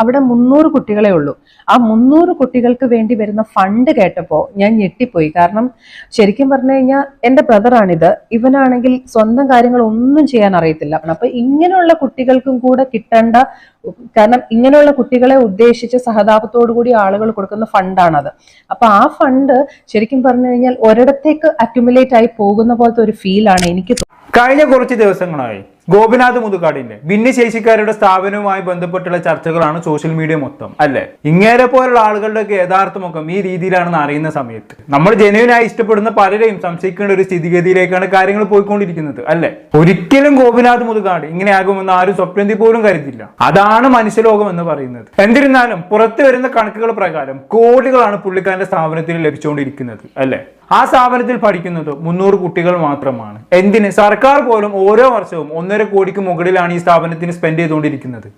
അവിടെ മുന്നൂറ് കുട്ടികളെ ഉള്ളൂ. ആ മുന്നൂറ് കുട്ടികൾക്ക് വേണ്ടി വരുന്ന ഫണ്ട് കേട്ടപ്പോൾ ഞാൻ ഞെട്ടിപ്പോയി. കാരണം ശരിക്കും പറഞ്ഞു കഴിഞ്ഞാൽ എന്റെ ബ്രദറാണിത്. ഇവനാണെങ്കിൽ സ്വന്തം കാര്യങ്ങൾ ഒന്നും ചെയ്യാൻ അറിയത്തില്ല. അപ്പൊ ഇങ്ങനെയുള്ള കുട്ടികൾക്കും കൂടെ കിട്ടേണ്ട കാരണം ഇങ്ങനെയുള്ള കുട്ടികളെ ഉദ്ദേശിച്ച് സഹതാപത്തോടു കൂടി ആളുകൾ കൊടുക്കുന്ന ഫണ്ടാണത്. അപ്പൊ ആ ഫണ്ട് ശരിക്കും പറഞ്ഞു കഴിഞ്ഞാൽ ഒരിടത്തേക്ക് അക്യുമുലേറ്റ് ആയി പോകുന്ന പോലത്തെ ഒരു ഫീലാണ് എനിക്ക്. കഴിഞ്ഞ കുറച്ച് ദിവസങ്ങളായി ഗോപിനാഥ് മുതുകാടിന്റെ ഭിന്നശേഷിക്കാരുടെ സ്ഥാപനവുമായി ബന്ധപ്പെട്ടുള്ള ചർച്ചകളാണ് സോഷ്യൽ മീഡിയ മൊത്തം. അല്ലെ? ഇങ്ങേരെ പോലുള്ള ആളുകളുടെയൊക്കെ യഥാർത്ഥമൊക്കെ ഈ രീതിയിലാണെന്ന് അറിയുന്ന സമയത്ത്. നമ്മൾ ജനുവിനായി ഇഷ്ടപ്പെടുന്ന പലരെയും സംശയിക്കേണ്ട ഒരു സ്ഥിതിഗതിയിലേക്കാണ് കാര്യങ്ങൾ പോയിക്കൊണ്ടിരിക്കുന്നത്. അല്ലെ? ഒരിക്കലും ഗോപിനാഥ് മുതുകാട് ഇങ്ങനെയാകുമെന്ന് ആരും സ്വപ്നത്തിൽ പോലും കരുതില്ല. അതാണ് മനുഷ്യലോകം എന്ന് പറയുന്നത്. എന്നിരുന്നാലും പുറത്തു വരുന്ന കണക്കുകൾ പ്രകാരം കോടികളാണ് പുള്ളിക്കാരന്റെ സ്ഥാപനത്തിൽ ലഭിച്ചുകൊണ്ടിരിക്കുന്നത്. അല്ലെ? ആ സ്ഥാപനത്തിൽ പഠിക്കുന്നത് മുന്നൂറ് കുട്ടികൾ മാത്രമാണ്. എന്തിന്? സർക്കാർ പോലും ഓരോ വർഷവും ഒന്നര കോടിക്ക് മുകളിലാണ് ഈ സ്ഥാപനത്തിന് സ്പെൻഡ് ചെയ്തുകൊണ്ടിരിക്കുന്നത്.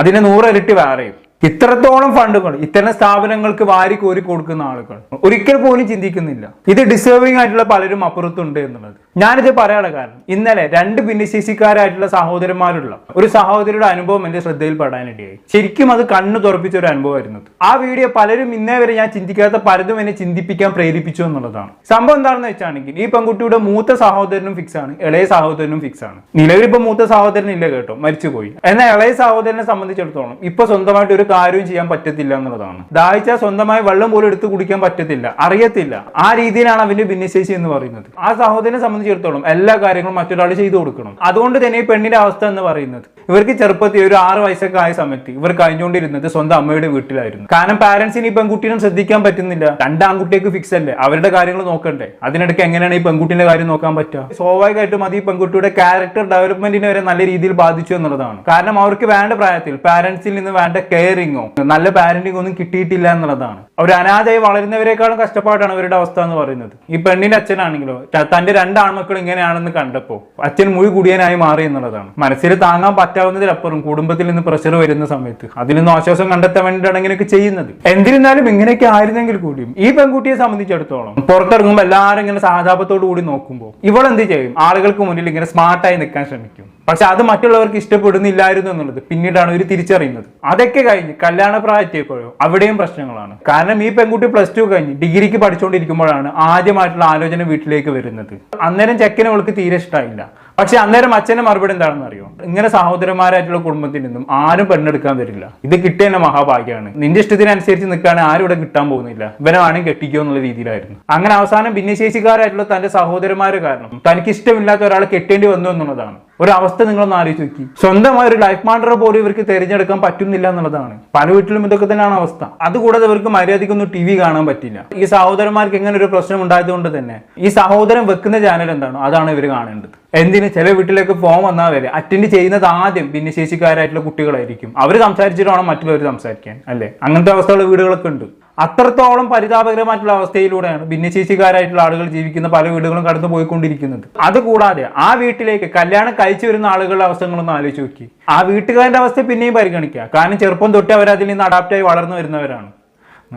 അതിന് നൂറിരട്ടി വേറെയും. ഇത്രത്തോളം ഫണ്ടുകൾ ഇത്തരം സ്ഥാപനങ്ങൾക്ക് വാരി കോരി കൊടുക്കുന്ന ആളുകൾ. ഒരിക്കൽ പോലും ചിന്തിക്കുന്നില്ല. ഇത് ഡിസേർവിംഗ് ആയിട്ടുള്ള പലരും അപ്പുറത്തുണ്ട് എന്നുള്ളത്. ഞാനിത് പറയാനുള്ള കാരണം ഇന്നലെ രണ്ട് ഭിന്നശേഷിക്കാരായിട്ടുള്ള സഹോദരന്മാരുള്ള ഒരു സഹോദരിയുടെ അനുഭവം എന്റെ ശ്രദ്ധയിൽപ്പെടാനിടയായി ശരിക്കും അത് കണ്ണു തുറപ്പിച്ച ഒരു അനുഭവമായിരുന്നു. ആ വീഡിയോ പലരും ഇന്നേ വരെ ഞാൻ ചിന്തിക്കാത്ത പലതും എന്നെ ചിന്തിപ്പിക്കാൻ പ്രേരിപ്പിച്ചു എന്നുള്ളതാണ്. സംഭവം എന്താണെന്ന് വെച്ചാണെങ്കിൽ ഈ പെൺകുട്ടിയുടെ മൂത്ത സഹോദരനും ഫിക്സ് ആണ് ഇളയ സഹോദരനും ഫിക്സ് ആണ്. നിലവിൽ ഇപ്പൊ മൂത്ത സഹോദരൻ ഇല്ല കേട്ടോ മരിച്ചുപോയി. എന്നാൽ ഇളയ സഹോദരനെ സംബന്ധിച്ചിടത്തോളം ഇപ്പൊ സ്വന്തമായിട്ട് ഒരു കാര്യവും ചെയ്യാൻ പറ്റത്തില്ല എന്നുള്ളതാണ്. ദാഹിച്ചാൽ സ്വന്തമായി വെള്ളം പോലും എടുത്ത് കുടിക്കാൻ പറ്റത്തില്ല. അറിയത്തില്ല. ആ രീതിയിലാണ് അവന്റെ ഭിന്നശേഷി എന്ന് പറയുന്നത്. ആ സഹോദരനെ സംബന്ധിച്ചിടത്തോളം എല്ലാ കാര്യങ്ങളും മറ്റൊരാൾ ചെയ്തു കൊടുക്കണം. അതുകൊണ്ട് തന്നെ ഈ പെണ്ണിന്റെ അവസ്ഥ എന്ന് പറയുന്നത്. ഇവർക്ക് ചെറുപ്പത്തിൽ ഒരു ആറ് വയസ്സൊക്കെ ആയ സമയത്ത് ഇവർ കഴിഞ്ഞുകൊണ്ടിരുന്നത് സ്വന്തം അമ്മയുടെ വീട്ടിലായിരുന്നു. കാരണം പാരന്റ്സിന് ഈ പെൺകുട്ടീനെ ശ്രദ്ധിക്കാൻ പറ്റുന്നില്ല. രണ്ട് ആൺകുട്ടിയൊക്കെ ഫിക്സ് അല്ലേ? അവരുടെ കാര്യങ്ങൾ നോക്കണ്ടേ? അതിനിടയ്ക്ക് എങ്ങനെയാണ് ഈ പെൺകുട്ടിന്റെ കാര്യം നോക്കാൻ പറ്റുക? സ്വാഭാവികമായിട്ടും അത് ഈ പെൺകുട്ടിയുടെ ക്യാരക്ടർ ഡെവലപ്മെന്റിനെ വരെ നല്ല രീതിയിൽ ബാധിച്ചു എന്നുള്ളതാണ്. കാരണം അവർക്ക് വേണ്ട പ്രായത്തിൽ പാരന്റ്സിൽ നിന്ന് വേണ്ട കെയറിങ്ങോ നല്ല പാരന്റിങ് ഒന്നും കിട്ടിയിട്ടില്ല എന്നുള്ളതാണ്. അവർ അനാഥയായി വളരുന്നവരെക്കാളും കഷ്ടപ്പാടാണ് അവരുടെ അവസ്ഥ എന്ന് പറയുന്നത്. ഈ പെണ്ണിന്റെ അച്ഛനാണെങ്കിലോ തന്റെ രണ്ട് ആൺമക്കൾ ഇങ്ങനെയാണെന്ന് കണ്ടപ്പോ അച്ഛൻ മുഴി കുടിയനായി മാറി എന്നുള്ളതാണ്. മനസ്സിൽ താങ്ങാൻ പറ്റാവുന്നതിലപ്പുറം കുടുംബത്തിൽ നിന്ന് പ്രഷർ വരുന്ന സമയത്ത് അതിൽ നിന്ന് ആശ്വാസം കണ്ടെത്താൻ വേണ്ടിയിട്ടാണ് ഇങ്ങനെയൊക്കെ ചെയ്യുന്നത്. എന്തിരുന്നാലും ഇങ്ങനെയൊക്കെ ആയിരുന്നെങ്കിൽ കൂടിയും ഈ പെൺകുട്ടിയെ സംബന്ധിച്ചിടത്തോളം പുറത്തിറങ്ങുമ്പോൾ എല്ലാവരും ഇങ്ങനെ സഹതാപത്തോടു കൂടി നോക്കുമ്പോൾ ഇവൾ എന്ത് ചെയ്യും? ആളുകൾക്ക് മുന്നിൽ ഇങ്ങനെ സ്മാർട്ടായി നിൽക്കാൻ ശ്രമിക്കും. പക്ഷെ അത് മറ്റുള്ളവർക്ക് ഇഷ്ടപ്പെടുന്നില്ലായിരുന്നു എന്നുള്ളത് പിന്നീടാണ് ഒരു തിരിച്ചറിയുന്നത്. അതൊക്കെ കഴിഞ്ഞ് കല്യാണ പ്രായത്തിയപ്പോഴോ അവിടെയും പ്രശ്നങ്ങളാണ്. കാരണം ഈ പെൺകുട്ടി പ്ലസ് ടു കഴിഞ്ഞ് ഡിഗ്രിക്ക് പഠിച്ചുകൊണ്ടിരിക്കുമ്പോഴാണ് ആദ്യമായിട്ടുള്ള ആലോചന വീട്ടിലേക്ക് വരുന്നത്. അന്നേരം ചെക്കനെ അവൾക്ക് തീരെ ഇഷ്ടമായില്ല പക്ഷെ അന്നേരം അച്ഛന്റെ മറുപടി എന്താണെന്ന് അറിയോ? ഇങ്ങനെ സഹോദരന്മാരായിട്ടുള്ള കുടുംബത്തിൽ നിന്നും ആരും പെണ്ണെടുക്കാൻ തരില്ല ഇത് കിട്ടിയ മഹാഭാഗ്യമാണ്. നിന്റെ ഇഷ്ടത്തിനനുസരിച്ച് നിൽക്കുകയാണെങ്കിൽ ആരും ഇവിടെ കിട്ടാൻ പോകുന്നില്ല. ഇവനെ വേണമെങ്കിൽ കെട്ടിക്കോ എന്നുള്ള രീതിയിലായിരുന്നു. അങ്ങനെ അവസാനം ഭിന്നശേഷിക്കാരായിട്ടുള്ള തന്റെ സഹോദരന്മാർ കാരണം തനിക്ക് ഇഷ്ടമില്ലാത്ത ഒരാളെ കെട്ടേണ്ടി വന്നു എന്നുള്ളതാണ്. ഒരു അവസ്ഥ നിങ്ങളൊന്ന് ആലോചിച്ച് നോക്കി. സ്വന്തമായ ഒരു ലൈഫ് പാർട്ണറെ പോലും ഇവർക്ക് തിരഞ്ഞെടുക്കാൻ പറ്റുന്നില്ല എന്നുള്ളതാണ്. പല വീട്ടിലും ഇതൊക്കെ തന്നെയാണ് അവസ്ഥ. അതുകൂടാതെ ഇവർക്ക് മര്യാദയ്ക്കൊന്നും ടി വി കാണാൻ പറ്റില്ല. ഈ സഹോദരന്മാർക്ക് എങ്ങനെ ഒരു പ്രശ്നം ഉണ്ടായതുകൊണ്ട് തന്നെ ഈ സഹോദരൻ വെക്കുന്ന ചാനൽ എന്താണോ? അതാണ് ഇവർ കാണേണ്ടത്. എന്തിന് ചില വീട്ടിലേക്ക് ഫോം വന്നാൽ വരെ. അറ്റൻഡ് ചെയ്യുന്നത് ആദ്യം ഭിന്നശേഷിക്കാരായിട്ടുള്ള കുട്ടികളായിരിക്കും. അവർ സംസാരിച്ചിട്ട് വേണം മറ്റുള്ളവർ സംസാരിക്കാൻ അല്ലേ? അങ്ങനത്തെ അവസ്ഥയുള്ള വീടുകളൊക്കെ ഉണ്ട്. അത്രത്തോളം പരിതാപകരമായിട്ടുള്ള അവസ്ഥയിലൂടെയാണ് ഭിന്നശേഷിക്കാരായിട്ടുള്ള ആളുകൾ ജീവിക്കുന്ന പല വീടുകളും കടന്നു പോയിക്കൊണ്ടിരിക്കുന്നത് അതുകൂടാതെ ആ വീട്ടിലേക്ക് കല്യാണം കഴിച്ചു വരുന്ന ആളുകളുടെ അവസ്ഥകളൊന്ന് ആലോചിച്ച് നോക്കി. ആ വീട്ടുകാരുടെ അവസ്ഥ പിന്നെയും പരിഗണിക്കുക. കാരണം ചെറുപ്പം തൊട്ട് അവർ അതിൽ നിന്ന് അഡാപ്റ്റായി വളർന്നു വരുന്നവരാണ്.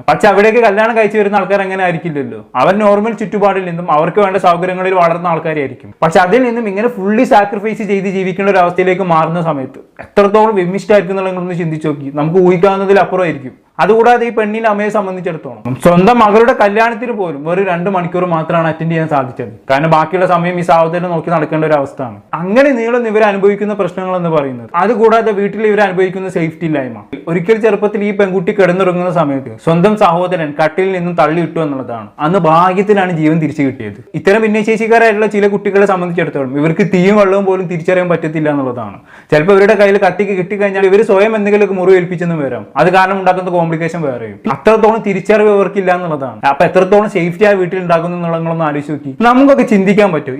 പക്ഷെ അവിടേക്ക് കല്യാണം കഴിച്ചു വരുന്ന ആൾക്കാർ അങ്ങനെ ആയിരിക്കില്ലല്ലോ. അവൻ നോർമൽ ചുറ്റുപാടിൽ നിന്നും അവർക്ക് വേണ്ട സൗകര്യങ്ങളിൽ വളർന്ന ആൾക്കാരായിരിക്കും. പക്ഷെ അതിൽ നിന്നും ഇങ്ങനെ ഫുള്ളി സാക്രിഫൈസ് ചെയ്ത് ജീവിക്കേണ്ട ഒരു അവസ്ഥയിലേക്ക് മാറുന്ന സമയത്ത് എത്രത്തോളം വിമിഷ്ടായിരിക്കും എന്നുള്ളതൊന്ന് ചിന്തിച്ചു നോക്കി. നമുക്ക് ഊഹിക്കാവുന്നതിൽ അപ്പുറമായിരിക്കും അതുകൂടാതെ ഈ പെണ്ണിന്റെ അമ്മയെ സംബന്ധിച്ചിടത്തോളം സ്വന്തം മകളുടെ കല്യാണത്തിന് പോലും വെറും രണ്ട് മണിക്കൂർ മാത്രമാണ് അറ്റൻഡ് ചെയ്യാൻ സാധിച്ചത്. കാരണം ബാക്കിയുള്ള സമയം ഈ സാഹചര്യം നോക്കി നടക്കേണ്ട ഒരു അവസ്ഥയാണ്. അങ്ങനെ നീളം ഇവർ അനുഭവിക്കുന്ന പ്രശ്നങ്ങൾ എന്ന് പറയുന്നത്. അതുകൂടാതെ വീട്ടിൽ ഇവർ അനുഭവിക്കുന്ന സേഫ്റ്റി ഇല്ലായ്മ. ഒരിക്കൽ ചെറുപ്പത്തിൽ ഈ പെൺകുട്ടി കിടന്നുറങ്ങുന്ന സമയത്ത് സ്വന്തം സഹോദരൻ കട്ടിൽ നിന്നും തള്ളിയിട്ടു എന്നുള്ളതാണ്. അന്ന് ഭാഗ്യത്തിലാണ് ജീവൻ തിരിച്ചു കിട്ടിയത്. ഇത്തരം ഭിന്നശേഷിക്കാരായിട്ടുള്ള ചില കുട്ടികളെ സംബന്ധിച്ചിടത്തോളം ഇവർക്ക് തീയും വെള്ളവും പോലും തിരിച്ചറിയാൻ പറ്റത്തില്ല എന്നുള്ളതാണ്. ചിലപ്പോൾ ഇവരുടെ കയ്യിൽ കത്തിക്ക് കിട്ടിക്കഴിഞ്ഞാൽ ഇവർ സ്വയം എന്തെങ്കിലുമൊക്കെ മുറിവേൽപ്പിച്ചെന്ന് വരാം. അത് കാരണം ഉണ്ടാക്കുന്ന കോംപ്ലിക്കേഷൻ വേറെയും അത്രത്തോളം തിരിച്ചറിവ് ഇവർക്കില്ല എന്നുള്ളതാണ്. അപ്പൊ എത്രത്തോളം സേഫ്റ്റി ആ വീട്ടിൽ ഉണ്ടാകുന്ന എന്നുള്ളതൊന്ന് ആലോചിച്ച് നോക്കി. നമുക്കൊക്കെ ചിന്തിക്കാൻ പറ്റും.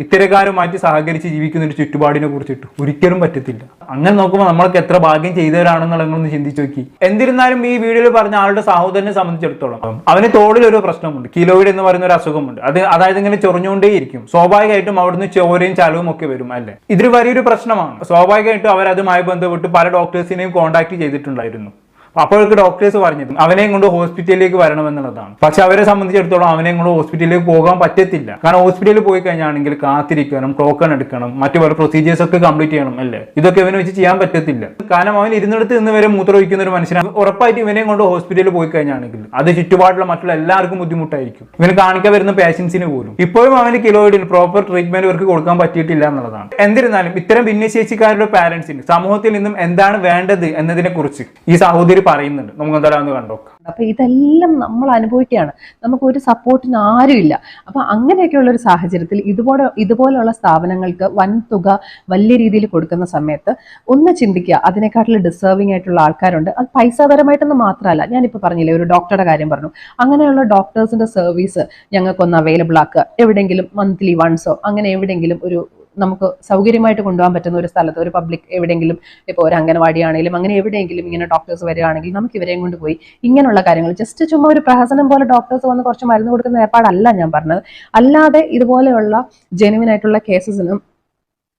മാറ്റി സഹകരിച്ച് ജീവിക്കുന്ന ഒരു ചുറ്റുപാടിനെ കുറിച്ചിട്ട്. ഒരിക്കലും പറ്റത്തില്ല. അങ്ങനെ നോക്കുമ്പോൾ നമ്മളൊക്കെ എത്ര ഭാഗ്യം ചെയ്തവരാണെന്നുള്ളതൊന്ന് ചിന്തിച്ചു നോക്കി. എന്നിരുന്നാലും ഈ വീഡിയോയിൽ പറഞ്ഞ ആളുടെ സഹോദരനെ സംബന്ധിച്ചിടത്തോളം അവന് തോളിൽ ഒരു പ്രശ്നമുണ്ട്. കിലോയിഡ് എന്ന് പറയുന്ന ഒരു അസുഖമുണ്ട്. അത് അതായത് ഇങ്ങനെ ചൊറിഞ്ഞുകൊണ്ടേയിരിക്കും. സ്വാഭാവികമായിട്ടും അവിടുന്ന് ചോരയും ചലവും ഒക്കെ വരും അല്ലേ? ഇതൊരു വലിയൊരു പ്രശ്നമാണ്. സ്വാഭാവികമായിട്ടും അവരതുമായി ബന്ധപ്പെട്ട് പല ഡോക്ടേഴ്സിനെയും കോൺടാക്ട് ചെയ്തിട്ടുണ്ടായിരുന്നു. അപ്പോഴൊക്കെ ഡോക്ടേഴ്സ് പറഞ്ഞത് അവനെയും കൊണ്ട് ഹോസ്പിറ്റലിലേക്ക് വരണമെന്നുള്ളതാണ്. പക്ഷെ അവരെ സംബന്ധിച്ചിടത്തോളം അവനെയും കൊണ്ട് ഹോസ്പിറ്റലിലേക്ക് പോകാൻ പറ്റത്തില്ല. കാരണം ഹോസ്പിറ്റലിൽ പോയി കഴിഞ്ഞാണെങ്കിൽ കാത്തിരിക്കണം ടോക്കൺ എടുക്കണം മറ്റു പല പ്രൊസീജിയേഴ്സ് ഒക്കെ കംപ്ലീറ്റ് ചെയ്യണം അല്ലേ? ഇതൊക്കെ ഇവനെ വെച്ച് ചെയ്യാൻ പറ്റത്തില്ല. കാരണം അവൻ ഇരുന്നിടത്ത് നിന്ന് വരെ മൂത്രമൊഴിക്കുന്ന ഒരു മനുഷ്യനാണ്. ഉറപ്പായിട്ട് ഇവനെയും കൊണ്ട് ഹോസ്പിറ്റലിൽ പോയി കഴിഞ്ഞാണെങ്കിൽ അത് ചുറ്റുപാടുള്ള മറ്റുള്ള എല്ലാവർക്കും ബുദ്ധിമുട്ടായിരിക്കും. ഇവന് കാണിക്കാൻ വരുന്ന പേഷ്യൻസിന് പോലും. ഇപ്പോഴും അവന് കിലോയിഡിൽ പ്രോപ്പർ ട്രീറ്റ്മെന്റ് ഇവർക്ക് കൊടുക്കാൻ പറ്റിയിട്ടില്ല എന്നുള്ളതാണ്. എന്നിരുന്നാലും ഇത്തരം ഭിന്നശേഷിക്കാരുടെ പാരന്റ്സിന് സമൂഹത്തിൽ നിന്നും എന്താണ് വേണ്ടത് എന്നതിനെ കുറിച്ച് ഈ സഹോദരി പറയുന്നുണ്ട്. നമുക്ക് എന്തായാലും ഒന്ന് കണ്ടോക്കാം അപ്പൊ ഇതെല്ലാം നമ്മൾ അനുഭവിക്കുകയാണ്. നമുക്ക് ഒരു സപ്പോർട്ടിന് ആരുമില്ല. അപ്പൊ അങ്ങനെയൊക്കെയുള്ള ഒരു സാഹചര്യത്തിൽ ഇതുപോലെ ഇതുപോലെയുള്ള സ്ഥാപനങ്ങൾക്ക് വൻ തുക വലിയ രീതിയിൽ കൊടുക്കുന്ന സമയത്ത് ഒന്ന് ചിന്തിക്കുക അതിനെക്കാട്ടിൽ ഡിസേർവിംഗ് ആയിട്ടുള്ള ആൾക്കാരുണ്ട്. അത് പൈസാപരമായിട്ടൊന്നും മാത്രമല്ല. ഞാനിപ്പോൾ പറഞ്ഞില്ലേ ഒരു ഡോക്ടറുടെ കാര്യം പറഞ്ഞു. അങ്ങനെയുള്ള ഡോക്ടേഴ്സിന്റെ സർവീസ് ഞങ്ങൾക്കൊന്ന് അവൈലബിൾ ആക്കുക. എവിടെയെങ്കിലും മന്ത്ലി വൺസോ അങ്ങനെ എവിടെയെങ്കിലും ഒരു നമുക്ക് സൗകര്യമായിട്ട് കൊണ്ടുപോകാൻ പറ്റുന്ന ഒരു സ്ഥലത്ത് ഒരു പബ്ലിക് എവിടെയെങ്കിലും ഇപ്പോൾ ഒരു അംഗനവാടി ആണെങ്കിലും അങ്ങനെ എവിടെയെങ്കിലും ഇങ്ങനെ ഡോക്ടേഴ്സ് വരികയാണെങ്കിൽ നമുക്ക് ഇവരെയും കൊണ്ട് പോയി ഇങ്ങനെയുള്ള കാര്യങ്ങൾ. ജസ്റ്റ് ചുമ്മാ ഒരു പ്രഹസനം പോലെ ഡോക്ടേഴ്സ് വന്ന് കുറച്ച് മരുന്ന് കൊടുക്കുന്ന ഏർപ്പാടല്ല ഞാൻ പറഞ്ഞത്. അല്ലാതെ ഇതുപോലെയുള്ള ജെനുവിൻ ആയിട്ടുള്ള കേസസിനും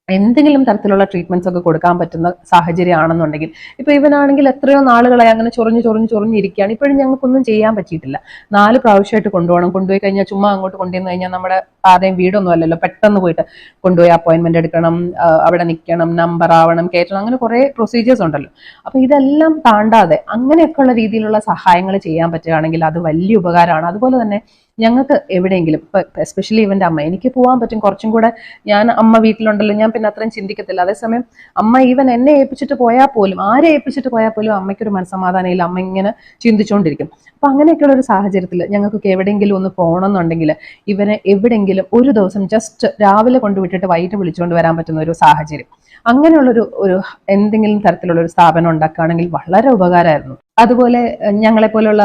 എന്തെങ്കിലും തരത്തിലുള്ള ട്രീറ്റ്മെന്റ്സ് ഒക്കെ കൊടുക്കാൻ പറ്റുന്ന സാഹചര്യമാണെന്നുണ്ടെങ്കിൽ ഇപ്പൊ ഇവനാണെങ്കിൽ എത്രയോ നാളുകളായി അങ്ങനെ ചൊറിഞ്ഞ് ചൊറിഞ്ഞ് ചൊറിഞ്ഞിരിക്കുകയാണ്. ഇപ്പോഴും ഞങ്ങൾക്കൊന്നും ചെയ്യാൻ പറ്റിയിട്ടില്ല. നാല് പ്രാവശ്യമായിട്ട് കൊണ്ടുപോകണം. കൊണ്ടുപോയി കഴിഞ്ഞാൽ ചുമ്മാ അങ്ങോട്ട് കൊണ്ടുവന്നു കഴിഞ്ഞാൽ നമ്മുടെ ആരുടെയും വീടൊന്നും അല്ലല്ലോ പെട്ടെന്ന് പോയിട്ട് കൊണ്ടുപോയി അപ്പോയിന്റ്മെന്റ് എടുക്കണം അവിടെ നിൽക്കണം നമ്പർ ആവണം കയറ്റണം അങ്ങനെ കുറെ പ്രൊസീജിയേഴ്സ് ഉണ്ടല്ലോ. അപ്പൊ ഇതെല്ലാം താണ്ടാതെ അങ്ങനെയൊക്കെയുള്ള രീതിയിലുള്ള സഹായങ്ങൾ ചെയ്യാൻ പറ്റുകയാണെങ്കിൽ അത് വലിയ ഉപകാരമാണ്. അതുപോലെ തന്നെ ഞങ്ങൾക്ക് എവിടെയെങ്കിലും ഇപ്പൊ എസ്പെഷ്യലി ഇവന്റെ അമ്മ എനിക്ക് പോകാൻ പറ്റും. കുറച്ചും കൂടെ ഞാൻ അമ്മ വീട്ടിലുണ്ടല്ലോ ഞാൻ പിന്നെ അത്രയും ചിന്തിക്കത്തില്ല. അതേസമയം അമ്മ ഈവൻ എന്നെ ഏൽപ്പിച്ചിട്ട് പോയാൽ പോലും ആരെ ഏൽപ്പിച്ചിട്ട് പോയാൽ പോലും അമ്മയ്ക്കൊരു മനസ്സമാധാനം ഇല്ല അമ്മ ഇങ്ങനെ ചിന്തിച്ചുകൊണ്ടിരിക്കും അപ്പൊ അങ്ങനെയൊക്കെയുള്ള ഒരു സാഹചര്യത്തിൽ ഞങ്ങൾക്കൊക്കെ എവിടെയെങ്കിലും ഒന്ന് പോകണം എന്നുണ്ടെങ്കിൽ ഇവനെ എവിടെയെങ്കിലും ഒരു ദിവസം ജസ്റ്റ് രാവിലെ കൊണ്ടുവിട്ടിട്ട് വൈകിട്ട് വിളിച്ചുകൊണ്ട് വരാൻ പറ്റുന്ന ഒരു സാഹചര്യം. അങ്ങനെയുള്ളൊരു ഒരു എന്തെങ്കിലും തരത്തിലുള്ള ഒരു സ്ഥാപനം ഉണ്ടാക്കുകയാണെങ്കിൽ വളരെ ഉപകാരമായിരുന്നു. അതുപോലെ ഞങ്ങളെ പോലുള്ള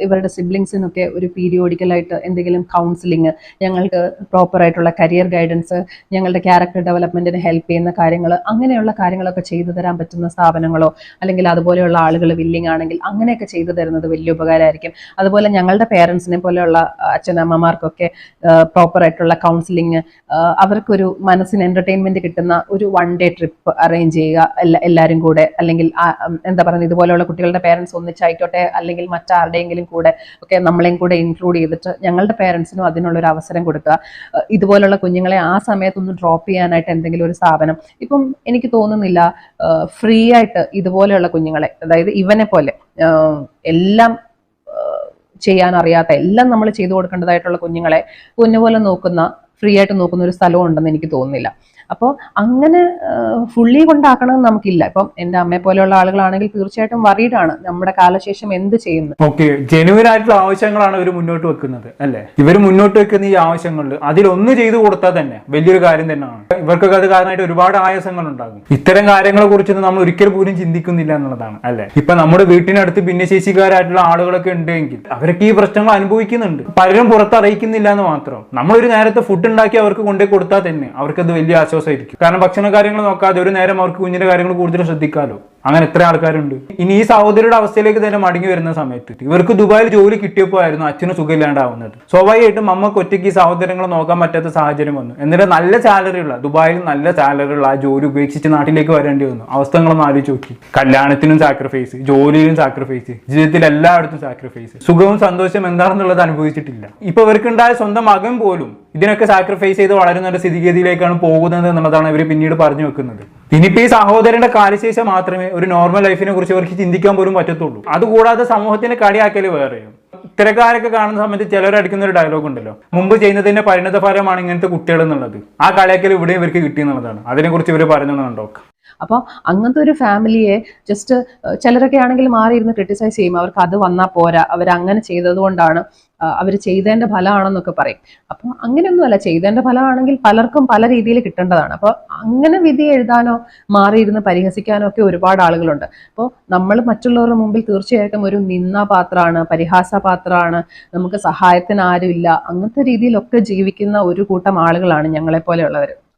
ഇവരുടെ സിബ്ലിങ്സിനൊക്കെ ഒരു പീരിയോഡിക്കലായിട്ട് എന്തെങ്കിലും കൗൺസിലിംഗ് ഞങ്ങൾക്ക് പ്രോപ്പറായിട്ടുള്ള കരിയർ ഗൈഡൻസ് ഞങ്ങളുടെ ക്യാരക്ടർ ഡെവലപ്മെന്റിന് ഹെൽപ്പ് ചെയ്യുന്ന കാര്യങ്ങൾ അങ്ങനെയുള്ള കാര്യങ്ങളൊക്കെ ചെയ്തു തരാൻ പറ്റുന്ന സ്ഥാപനങ്ങളോ അല്ലെങ്കിൽ അതുപോലെയുള്ള ആളുകൾ വില്ലിങ് ആണെങ്കിൽ അങ്ങനെയൊക്കെ ചെയ്തു തരുന്നത് വലിയ ഉപകാരമായിരിക്കും. അതുപോലെ ഞങ്ങളുടെ പേരൻസിനെ പോലെയുള്ള അച്ഛനമ്മമാർക്കൊക്കെ പ്രോപ്പറായിട്ടുള്ള കൗൺസിലിംഗ് അവർക്കൊരു മനസ്സിന് എന്റർടൈൻമെന്റ് കിട്ടുന്ന ഒരു വൺ ഡേ ട്രിപ്പ് അറേഞ്ച് ചെയ്യുക എല്ലാ എല്ലാവരും കൂടെ അല്ലെങ്കിൽ എന്താ പറയുക ഇതുപോലെയുള്ള കുട്ടികളുടെ പേരൻസ് ഒന്നിച്ചായിക്കോട്ടെ അല്ലെങ്കിൽ മറ്റാരുടെയെങ്കിലും കൂടെ ഒക്കെ നമ്മളെയും കൂടെ ഇൻക്ലൂഡ് ചെയ്തിട്ട് ഞങ്ങളുടെ പേരൻസിനും അതിനുള്ളൊരു അവസരം കൊടുക്കുക. ഇതുപോലുള്ള കുഞ്ഞുങ്ങളെ ആ സമയത്തൊന്ന് ഡ്രോപ്പ് ചെയ്യാനായിട്ട് എന്തെങ്കിലും ഒരു സ്ഥാപനം. ഇപ്പം എനിക്ക് തോന്നുന്നില്ല ഫ്രീ ആയിട്ട് ഇതുപോലെയുള്ള കുഞ്ഞുങ്ങളെ അതായത് ഇവനെ പോലെ എല്ലാം ചെയ്യാൻ അറിയാത്ത എല്ലാം നമ്മൾ ചെയ്തു കൊടുക്കേണ്ടതായിട്ടുള്ള കുഞ്ഞുങ്ങളെ കുഞ്ഞുപോലെ നോക്കുന്ന ഫ്രീ ആയിട്ട് നോക്കുന്ന ഒരു സ്ഥലം ഉണ്ടെന്ന് എനിക്ക് തോന്നുന്നില്ല. അപ്പോൾ അങ്ങനെ ഫുള്ളി കൊണ്ടാക്കണം നമുക്കില്ല. ഇപ്പം എന്റെ അമ്മയെ പോലെയുള്ള ആളുകളാണെങ്കിൽ തീർച്ചയായിട്ടും വറീഡാണ് നമ്മുടെ കാലശേഷം എന്ത് ചെയ്യുന്നത് ഓക്കെ ജനുവൻ ആയിട്ടുള്ള ആവശ്യങ്ങളാണ് ഇവർ മുന്നോട്ട് വെക്കുന്നത് അല്ലേ? ഇവർ മുന്നോട്ട് വെക്കുന്ന ഈ ആവശ്യങ്ങളിൽ അതിലൊന്ന് ചെയ്തു കൊടുത്താൽ തന്നെ വലിയൊരു കാര്യം തന്നെയാണ്. ഇവർക്കൊക്കെ അത് കാരണമായിട്ട് ഒരുപാട് ആയാസങ്ങൾ ഉണ്ടാകും ഇത്തരം കാര്യങ്ങളെ കുറിച്ചൊന്നും നമ്മൾ ഒരിക്കൽ പോലും ചിന്തിക്കുന്നില്ല എന്നുള്ളതാണ് അല്ലെ? ഇപ്പൊ നമ്മുടെ വീട്ടിനടുത്ത് ഭിന്നശേഷിക്കാരായിട്ടുള്ള ആളുകളൊക്കെ ഉണ്ടെങ്കിൽ അവരൊക്കെ ഈ പ്രശ്നങ്ങൾ അനുഭവിക്കുന്നുണ്ട്. പലരും പുറത്തറിയിക്കുന്നില്ല എന്ന് മാത്രം. നമ്മളൊരു നേരത്തെ ഫുഡ് ഉണ്ടാക്കി അവർക്ക് കൊണ്ടേ കൊടുത്താൽ തന്നെ അവർക്കത് വലിയ ആശ്വാസമായിരിക്കും. കാരണം ഭക്ഷണ കാര്യങ്ങൾ നോക്കാതെ ഒരു നേരം അവർക്ക് കുഞ്ഞിന്റെ കാര്യങ്ങൾ കൂടുതൽ ശ്രദ്ധിക്കാലോ അങ്ങനെ എത്ര ആൾക്കാരുണ്ട്. ഇനി ഈ സഹോദരിയുടെ അവസ്ഥയിലേക്ക് തന്നെ മടങ്ങി വരുന്ന സമയത്ത് ഇവർക്ക് ദുബായിൽ ജോലി കിട്ടിയപ്പോൾ ആയിരുന്നു അച്ഛന് സുഖമില്ലാണ്ടാവുന്നത്. സ്വാഭാവികമായിട്ടും അമ്മയ്ക്ക് ഒറ്റയ്ക്ക് ഈ സഹോദരങ്ങളെ നോക്കാൻ പറ്റാത്ത സാഹചര്യം വന്നു. എന്നിട്ട് നല്ല സാലറി ഉള്ള ദുബായിൽ നല്ല സാലറി ഉള്ള ആ ജോലി ഉപേക്ഷിച്ച് നാട്ടിലേക്ക് വരേണ്ടി വന്നു. അവസ്ഥകളൊന്നും ആലോചിച്ച് നോക്കി. കല്യാണത്തിനും സാക്രിഫൈസ് ജോലിയിലും സാക്രിഫൈസ് ജീവിതത്തിൽ എല്ലായിടത്തും സാക്രിഫൈസ് സുഖവും സന്തോഷം എന്താണെന്നുള്ളത് അനുഭവിച്ചിട്ടില്ല. ഇപ്പൊ ഇവർക്കുണ്ടായ സ്വന്തം മകൻ പോലും ഇതിനൊക്കെ സാക്രിഫൈസ് ചെയ്ത് വളരുന്ന ഒരു സ്ഥിതിഗതിയിലേക്കാണ് പോകുന്നത് എന്നുള്ളതാണ് ഇവർ പിന്നീട് പറഞ്ഞു വെക്കുന്നത്. ഇനിയിപ്പോ ഈ സഹോദരന്റെ കാലശേഷം മാത്രമേ ഒരു നോർമൽ ലൈഫിനെ കുറിച്ച് അവർക്ക് ചിന്തിക്കാൻ പോലും പറ്റത്തുള്ളൂ. അതുകൂടാതെ സമൂഹത്തിന് കളിയാക്കൽ വേറെയും ഇത്തരക്കാരൊക്കെ കാണുന്ന സമയത്ത് ചിലരടിക്കുന്ന ഒരു ഡയലോഗ് ഉണ്ടല്ലോ. മുമ്പ് ചെയ്യുന്നതിന്റെ പരിണത ഫലമാണ് ഇങ്ങനത്തെ കുട്ടികൾ എന്നുള്ളത് ആ കളിയാക്കൽ ഇവിടെ ഇവർക്ക് കിട്ടി കിട്ടിയെന്നുള്ളതാണ് അതിനെക്കുറിച്ച് ഇവർ പറഞ്ഞു കണ്ടോക്കാം അപ്പോൾ അങ്ങനത്തെ ഒരു ഫാമിലിയെ ജസ്റ്റ് ചിലരൊക്കെ ആണെങ്കിൽ മാറിയിരുന്ന് ക്രിട്ടിസൈസ് ചെയ്യും. അവർക്ക് അത് വന്നാൽ പോരാ. അവർ അങ്ങനെ ചെയ്തത് കൊണ്ടാണ് അവർ ചെയ്തതിന്റെ ഫലമാണെന്നൊക്കെ പറയും. അപ്പോൾ അങ്ങനെയൊന്നുമല്ല ചെയ്തതിന്റെ ഫലമാണെങ്കിൽ പലർക്കും പല രീതിയിൽ കിട്ടേണ്ടതാണ്. അപ്പോൾ അങ്ങനെ വിധി എഴുതാനോ മാറിയിരുന്ന് പരിഹസിക്കാനോ ഒക്കെ ഒരുപാട് ആളുകളുണ്ട്. അപ്പോൾ നമ്മൾ മറ്റുള്ളവരുടെ മുമ്പിൽ തീർച്ചയായിട്ടും ഒരു നിന്ന പാത്രമാണ് പരിഹാസ പാത്രമാണ് നമുക്ക് സഹായത്തിന് ആരുമില്ല. അങ്ങനത്തെ രീതിയിലൊക്കെ ജീവിക്കുന്ന ഒരു കൂട്ടം ആളുകളാണ് ഞങ്ങളെ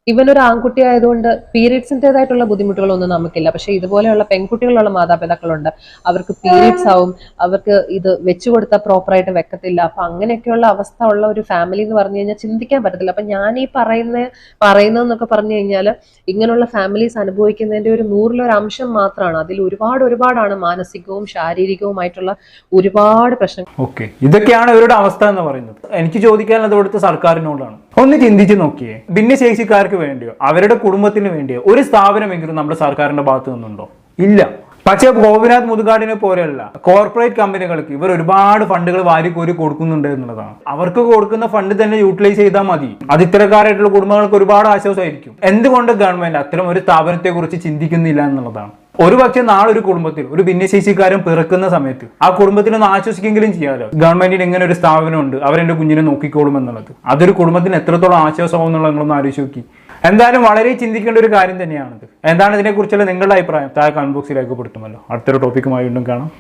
പോലെയുള്ളവർ ഒരു ആൺകുട്ടി ആയതുകൊണ്ട് പീരീഡ്സിന്റെതായിട്ടുള്ള ബുദ്ധിമുട്ടുകളൊന്നും നമുക്കില്ല. പക്ഷെ ഇതുപോലെയുള്ള പെൺകുട്ടികളുള്ള മാതാപിതാക്കളുണ്ട്. അവർക്ക് പീരീഡ്സ് ആവും അവർക്ക് ഇത് വെച്ചു കൊടുത്താൽ പ്രോപ്പറായിട്ട് വെക്കത്തില്ല. അപ്പൊ അങ്ങനെയൊക്കെയുള്ള അവസ്ഥ ഉള്ള ഒരു ഫാമിലി എന്ന് പറഞ്ഞു കഴിഞ്ഞാൽ ചിന്തിക്കാൻ പറ്റത്തില്ല. അപ്പൊ ഞാൻ ഈ പറയുന്ന പറയുന്നതെന്നൊക്കെ പറഞ്ഞു കഴിഞ്ഞാൽ ഇങ്ങനെയുള്ള ഫാമിലീസ് അനുഭവിക്കുന്നതിന്റെ ഒരു നൂറിലൊരു അംശം മാത്രമാണ് അതിൽ ഒരുപാട് ഒരുപാടാണ് മാനസികവും ശാരീരികവുമായിട്ടുള്ള ഒരുപാട് പ്രശ്നങ്ങൾ. ഓക്കെ. ഇതൊക്കെയാണ് ഇവരുടെ അവസ്ഥ എന്ന് പറയുന്നത്. എനിക്ക് ചോദിക്കാനുള്ളത് ഇവിടുത്തെ സർക്കാരിനോടാണ്. ഒന്ന് ചിന്തിച്ച് നോക്കിയേ. ഭിന്നശേഷിക്കാർക്ക് വേണ്ടിയോ അവരുടെ കുടുംബത്തിന് വേണ്ടിയോ ഒരു സ്ഥാപനമെങ്കിലും നമ്മുടെ സർക്കാരിന്റെ ഭാഗത്തു നിന്നുണ്ടോ? ഇല്ല. പക്ഷേ ഗോപിനാഥ് മുതുകാടിനെ പോലെയല്ല. കോർപ്പറേറ്റ് കമ്പനികൾക്ക് ഇവർ ഒരുപാട് ഫണ്ടുകൾ വാരിക്കോരി കൊടുക്കുന്നുണ്ട് എന്നുള്ളതാണ്. അവർക്ക് കൊടുക്കുന്ന ഫണ്ട് തന്നെ യൂട്ടിലൈസ് ചെയ്താൽ മതി. അത് ഇത്തരക്കാരായിട്ടുള്ള കുടുംബങ്ങൾക്ക് ഒരുപാട് ആശ്വാസമായിരിക്കും. എന്തുകൊണ്ട് ഗവൺമെന്റ് അത്തരം ഒരു സ്ഥാപനത്തെ കുറിച്ച് ചിന്തിക്കുന്നില്ല എന്നുള്ളതാണ്. ഒരു പക്ഷേ നാളെ ഒരു കുടുംബത്തിൽ ഒരു ഭിന്നശേഷിക്കാരൻ പിറക്കുന്ന സമയത്ത് ആ കുടുംബത്തിനൊന്ന് ആശ്വസിക്കെങ്കിലും ചെയ്യാലോ? ഗവൺമെന്റിന് ഇങ്ങനെ ഒരു സ്ഥാപനമുണ്ട്. അവരെന്റെ കുഞ്ഞിനെ നോക്കിക്കോളും എന്നുള്ളത് അതൊരു കുടുംബത്തിന് എത്രത്തോളം ആശ്വാസമാവും എന്നുള്ളത് നിങ്ങളൊന്ന് ആലോചിച്ച് നോക്കി. എന്തായാലും വളരെ ചിന്തിക്കേണ്ട ഒരു കാര്യം തന്നെയാണിത്. എന്താണ് ഇതിനെക്കുറിച്ചുള്ള നിങ്ങളുടെ അഭിപ്രായം? താഴെ കമന്റ് ബോക്സിൽ രേഖപ്പെടുത്തുമല്ലോ അടുത്തൊരു ടോപ്പിക്കുമായി വീണ്ടും കാണാം.